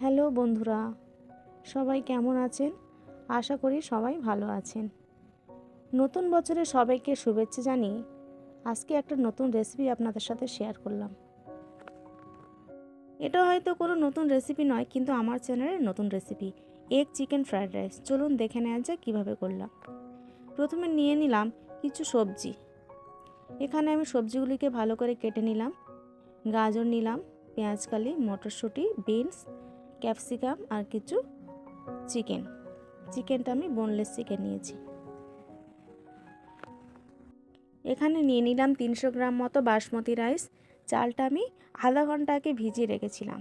Hello বন্ধুরা, সবাই কেমন আছেন? আশা করি সবাই ভালো আছেন। নতুন বছরে সবাইকে শুভেচ্ছা জানিয়ে আজকে একটা নতুন রেসিপি আপনাদের সাথে শেয়ার করলাম। এটা হয়তো কোনো নতুন রেসিপি নয়, কিন্তু আমার চ্যানেলের নতুন recipe egg chicken fried rice চলুন দেখে নেওয়া যায় কীভাবে করলাম। প্রথমে নিয়ে নিলাম কিছু সবজি। এখানে আমি সবজিগুলিকে ভালো করে কেটে নিলাম। গাজর নিলাম পেঁয়াজকালি মটরশুঁটি, বিনস ক্যাপসিকাম আর কিছু চিকেন। চিকেনটা আমি বোনলেস চিকেন নিয়েছি। এখানে নিয়ে নিলাম তিনশো গ্রাম মতো বাসমতি রাইস। চালটা আমি আধা ঘণ্টা আগে ভিজিয়ে রেখেছিলাম।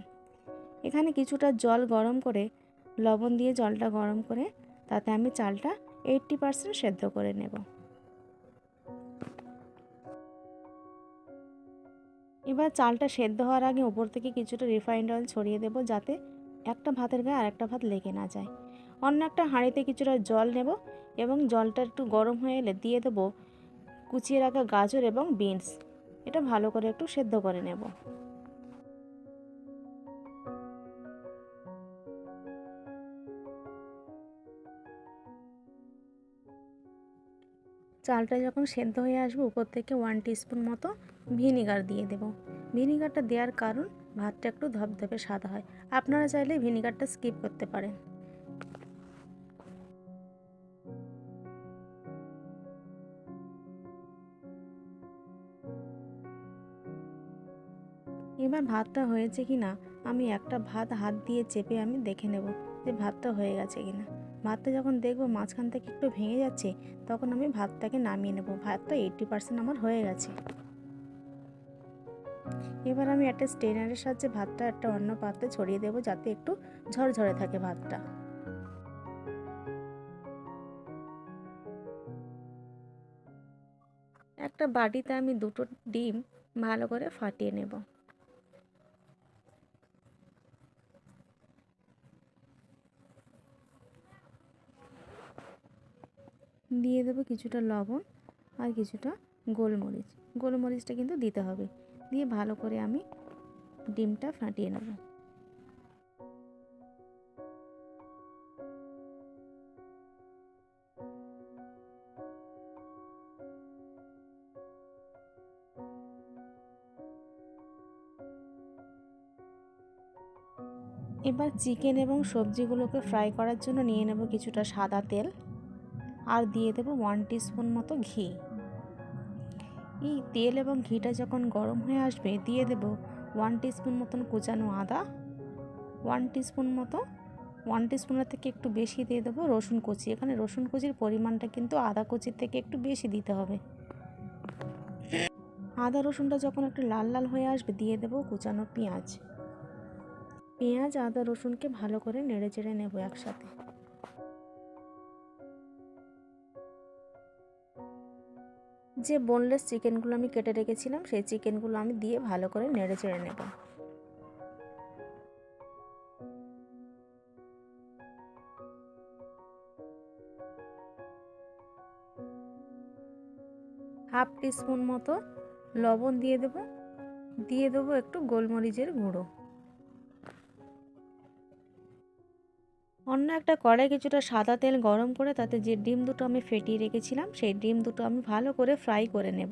এখানে কিছুটা জল গরম করে, লবণ দিয়ে জলটা গরম করে, তাতে আমি চালটা এইট্টি পারসেন্ট সেদ্ধ করে নেব। এবার চালটা সেদ্ধ হওয়ার আগে ওপর থেকে কিছুটা রিফাইন্ড অয়েল ছড়িয়ে দেব যাতে একটা ভাতের গায়ে আরেকটা ভাত লেগে না যায়। অন্য একটা হাঁড়িতে কিছুটা জল নেব এবং জলটা একটু গরম হয়ে এলে দিয়ে দেবো কুচিয়ে রাখা গাজর এবং বিনস। এটা ভালো করে একটু সেদ্ধ করে নেব। চালটা যখন সেদ্ধ হয়ে আসবে উপর থেকে ওয়ান টিস্পুন মতো ভিনিগার দিয়ে দেব। ভিনিগারটা দেওয়ার কারণ ভাতটা একটু ধপধপে সাদা হয়। আপনারা চাইলে ভিনিগারটা স্কিপ করতে পারেন। এবার ভাতটা হয়েছে কি না আমি একটা ভাত হাত দিয়ে চেপে আমি দেখে নেব যে ভাতটা হয়ে গেছে কি না ভাতটা যখন দেখব মাঝখান থেকে একটু ভেঙে যাচ্ছে, তখন আমি ভাতটাকে নামিয়ে নেব। ভাতটা এইট্টি পার্সেন্ট আমার হয়ে গেছে। এবার আমি একটা স্টেনারের সাহায্যে ভাতটা একটা অন্য পাত্রে ছড়িয়ে দেবো যাতে একটু ঝরঝরে থাকে ভাতটা। একটা বাটিতে আমি দুটো ডিম ভালো করে ফাটিয়ে নেব। দিয়ে দেবো কিছুটা লবণ আর কিছুটা গোলমরিচ। গোলমরিচটা কিন্তু দিতে হবে। দিয়ে ভালো করে আমি ডিমটা ফাটিয়ে নেব। এবার চিকেন এবং সবজিগুলোকে ফ্রাই করার জন্য নিয়ে নেব কিছুটা সাদা তেল। আর দিয়ে দেবো ওয়ান টিস্পুন মতো ঘি। এই তেল এবং ঘিটা যখন গরম হয়ে আসবে, দিয়ে দেব ওয়ান টিস্পুন মতন কুচানো আদা ওয়ান টিস্পুন মতো ওয়ান টিস্পুনের থেকে একটু বেশি দিয়ে দেবো রসুন কুচি। এখানে রসুন কুচির পরিমাণটা কিন্তু আদা কুচির থেকে একটু বেশি দিতে হবে। আদা রসুনটা যখন একটু লাল লাল হয়ে আসবে, দিয়ে দেবো কুচানো পেঁয়াজ। পেঁয়াজ, আদা, রসুনকে ভালো করে নেড়ে চেড়ে নেব একসাথে। যে বোনলেস চিকেনগুলো আমি কেটে রেখেছিলাম, সেই চিকেনগুলো আমি দিয়ে ভালো করে নেড়ে চেড়ে নেব। হাফ টিস্পুন মতো লবণ দিয়ে দেব। দিয়ে দেবো একটু গোলমরিচের গুঁড়ো। অন্য একটা কড়াই কিছুটা সাদা তেল গরম করে তাতে যে ডিম দুটো আমি ফেটিয়ে রেখেছিলাম, সেই ডিম দুটো আমি ভালো করে ফ্রাই করে নেব।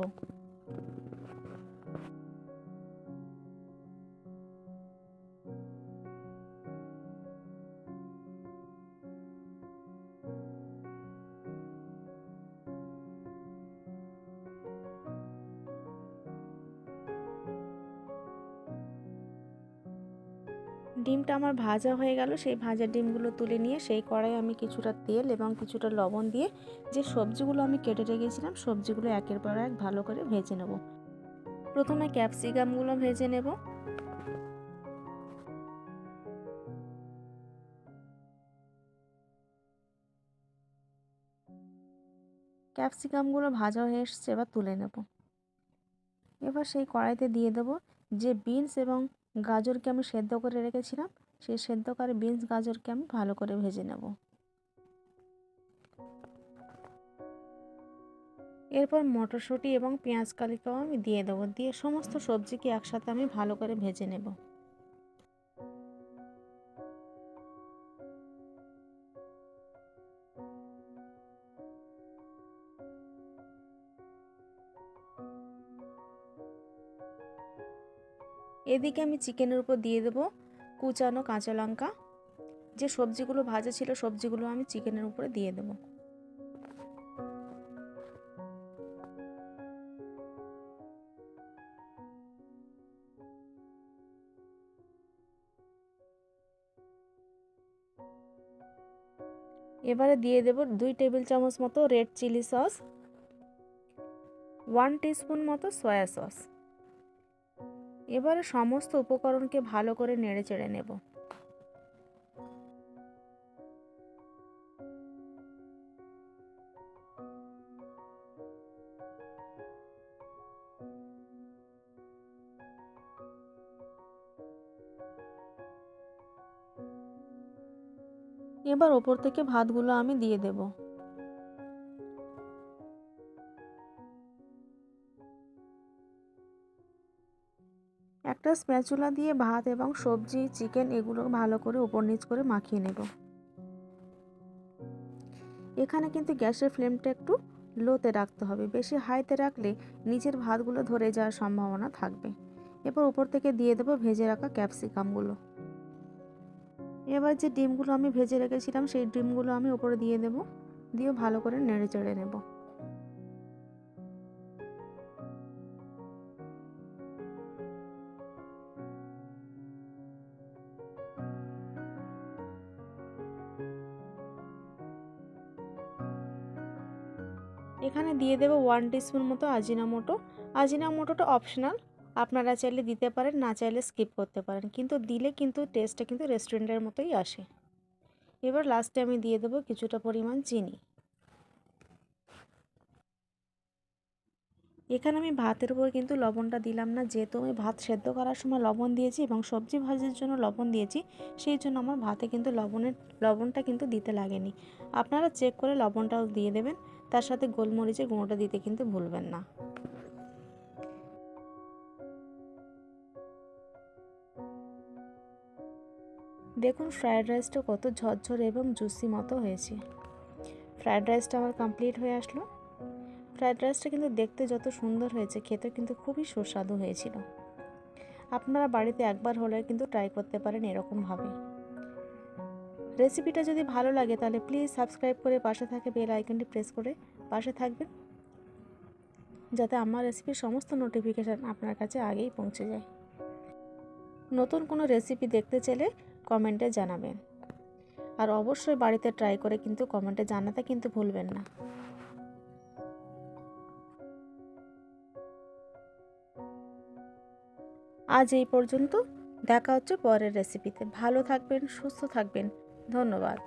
ডিমটা আমার ভাজা হয়ে গেল, সেই ভাজা ডিমগুলো তুলে নিয়ে সেই কড়াই আমি কিছুটা তেল এবং কিছুটা লবণ দিয়ে যে সবজিগুলো আমি কেটে রেখেছিলাম, সবজিগুলো একের পর এক ভালো করে ভেজে নেব। প্রথমে ক্যাপসিকামগুলো ভেজে নেব। ক্যাপসিকামগুলো ভাজা হয়ে এসছে, এবার তুলে নেব। এবার সেই কড়াইতে দিয়ে দেবো যে বিনস এবং গাজরকে আমি সেদ্ধ করে রেখেছিলাম সেই সেদ্ধ করে বিনস গাজরকে আমি ভালো করে ভেজে নেব। এরপর মটরশুঁটি এবং পেঁয়াজ কালিকাও আমি দিয়ে দেবো, দিয়ে সমস্ত সবজিকে একসাথে আমি ভালো করে ভেজে নেব। এদিকে আমি চিকেনের উপর দিয়ে দেবো কুচানো কাঁচা লঙ্কা। যে সবজিগুলো ভাজা ছিল সবজিগুলো আমি চিকেনের উপরে দিয়ে দেবো। এবারে দিয়ে দেব দুই টেবিল চামচ মতো red chilli sauce, one teaspoon মতো সয়া সস। এবারে সমস্ত উপকরণকে ভালো করে নেড়ে চেড়ে নেব। এবার ওপর থেকে ভাতগুলো আমি দিয়ে দেব। একটা স্প্যাচুলা দিয়ে ভাত এবং সবজি, চিকেন এগুলো ভালো করে উপর নিচ করে মাখিয়ে নেব। এখানে কিন্তু গ্যাসের ফ্লেমটা একটু লোতে রাখতে হবে। বেশি হাইতে রাখলে নিচের ভাতগুলো ধরে যাওয়ার সম্ভাবনা থাকবে। এরপর উপর থেকে দিয়ে দেবো ভেজে রাখা ক্যাপসিকামগুলো। এবার যে ডিমগুলো আমি ভেজে রেখেছিলাম, সেই ডিমগুলো আমি উপরে দিয়ে দেব। দিয়ে ভালো করে নেড়ে চেড়ে নেব। এখানে দিয়ে দেবো ওয়ান টিস্পুন মতো আজিনামোটো আজিনামোটোটা অপশনাল আপনারা চাইলে দিতে পারেন, না চাইলে স্কিপ করতে পারেন। কিন্তু দিলে কিন্তু টেস্টটা কিন্তু রেস্টুরেন্টের মতোই আসে। এবার লাস্টে আমি দিয়ে দেবো কিছুটা পরিমাণ চিনি। এখানে আমি ভাতের উপর কিন্তু লবণটা দিলাম না। যেহেতু আমি ভাত সেদ্ধ করার সময় লবণ দিয়েছি এবং সবজি ভাজির জন্য লবণ দিয়েছি, সেই জন্য আমার ভাতে কিন্তু লবণের, লবণটা কিন্তু দিতে লাগেনি। আপনারা চেক করে লবণটাও দিয়ে দেবেন। তার সাথে গোলমরিচের গুঁড়োটা দিতে কিন্তু ভুলবেন না। দেখুন ফ্রায়েড রাইসটা কত ঝরঝর এবং জুসি মতো হয়েছে। ফ্রায়েড রাইসটা আমার কমপ্লিট হয়ে আসলো। ফ্রায়েড রাইসটা কিন্তু দেখতে যত সুন্দর হয়েছে খেতে কিন্তু খুবই সুস্বাদু হয়েছিল। আপনারা বাড়িতে একবার হলে কিন্তু ট্রাই করতে পারেন এরকমভাবে। রেসিপিটা যদি ভালো লাগে তাহলে প্লিজ সাবস্ক্রাইব করে পাশে থাকে বেল আইকনটি প্রেস করে পাশে থাকবেন, যাতে আমার রেসিপির সমস্ত নোটিফিকেশান আপনার কাছে আগেই পৌঁছে যায়। নতুন কোনো রেসিপি দেখতে চাইলে কমেন্টে জানাবেন। আর অবশ্যই বাড়িতে ট্রাই করে কিন্তু কমেন্টে জানাতে কিন্তু ভুলবেন না। আজ এই পর্যন্ত, দেখা হচ্ছে পরের রেসিপিতে। ভালো থাকবেন, সুস্থ থাকবেন। ধন্যবাদ।